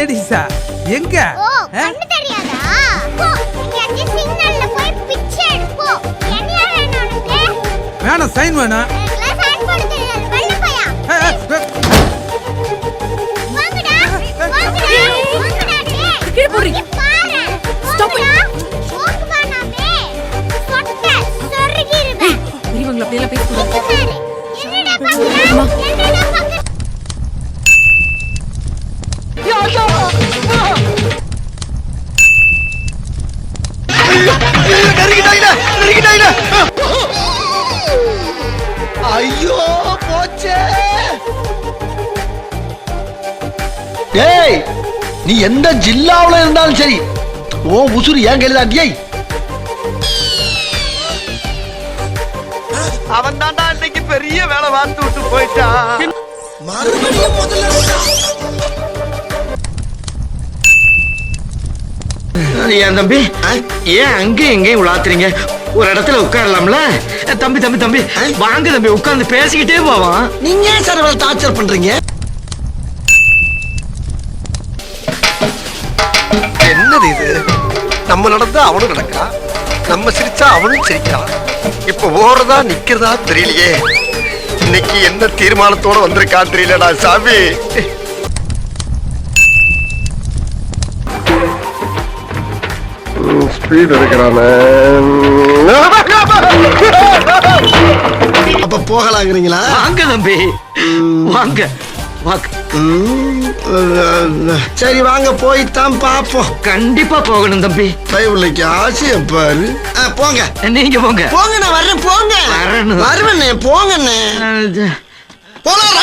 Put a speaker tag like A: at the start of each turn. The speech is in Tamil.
A: லேடிஸா எங்க?
B: ஓ
A: ஆ?
B: கண்ணு தெரியாதா? போ எங்கேயாச்சும் சிக்னல்ல போய் பிச்சை எடுப்போ. என்னையா வேணும்
A: சைன் வேணும்
B: போட
C: ஐயோ போச்சே. நீ எந்த ஜில்லாவுல இருந்தாலும் சரி ஓ உசுறு ஏன் கையில தாண்டியை அவன் தாண்டா இன்னைக்கு பெரிய வேலை பார்த்து விட்டு போயிட்டான்.
D: ஏன் தம்பி? ஏன் அங்கேயும் எங்கேயும் உலாத்துறீங்க ஒரு இடத்துல உட்காரலாம்ல? தம்பி தம்பி தம்பி வாங்க தம்பி உட்கார்ந்து பேசிக்கிட்டே போவான்
C: நீங்க ஏன் சார் இவ்வளவு டார்ச்சர் பண்றீங்க?
E: என்னது இது? நம்ம நடந்தா அவனும் நடக்கா? நம்ம சிரிச்சா அவனும் சிரிக்கிறான் இப்ப ஓடுறதா நிக்கிறதா தெரியலையே. இன்னைக்கு என்ன தீர்மானத்தோட வந்திருக்கான் தெரியலடா சாமி. ஸ்பீட் இருக்கிறானே
C: அப்ப போகலாங்கிறீங்களா?
D: வாங்க தம்பி. வாங்க. வாங்க.
C: சரி வாங்க போய்த்தான் பாப்போம்.
D: கண்டிப்பா போகணும் தம்பி.
C: கைவிள்ளைக்கு ஆசைய பாரு. போங்க.
D: நீங்க போங்க.
C: போங்க நான் வர்றேன் போங்க.
D: வரணும்.
C: வருவேண்ணே போங்கண்ணே. போலாம்.